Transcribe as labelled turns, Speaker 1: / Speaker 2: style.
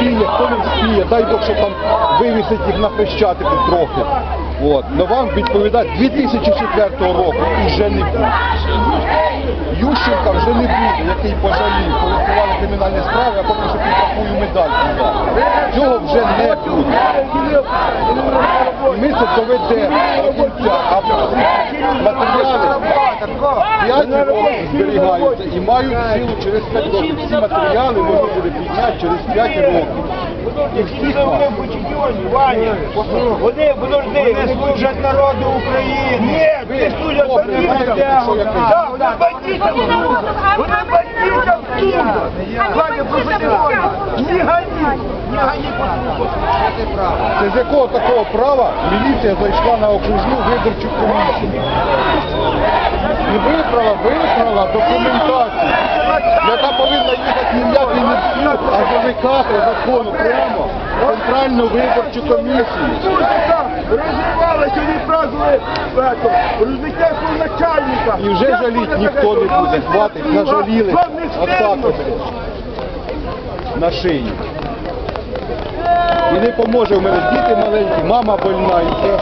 Speaker 1: вспіє, хто не вспіє, дай Бог, що там вивісить їх на хрещатику трохи. От. Но вам відповідати 2004 року вже не буде. Ющенка вже не буде, який пожалів, коли відкривали кримінальні справи, а потім ще підрахую медаль. Цього вже не буде. І ми це доведемо до кінця. А всі матеріали 5 років зберігаються і мають силу через 5 років. Всі матеріали можна буде підняти через 5 років. І всіх вас.
Speaker 2: Вони, подожди, вони служать народу України. Ні, вони служать бандитам. Так, Вони бандитам служать. Вони бандитам служать. Ваня, послухай, не гони, не гони, послухай.
Speaker 1: Це з якого такого права міліція зайшла на окружну виборчу комісію? І вибрала, вибрала документацію, яка повинна їхати ніякий не в а за ВК закону прямо в Центральну виборчу комісію.
Speaker 2: Музика вони празднували розбиття свого начальника.
Speaker 1: І вже жаліть ніхто не буде, хватить, нажаліли отак на шиї. І не поможе в мене діти маленькі, мама больна і все.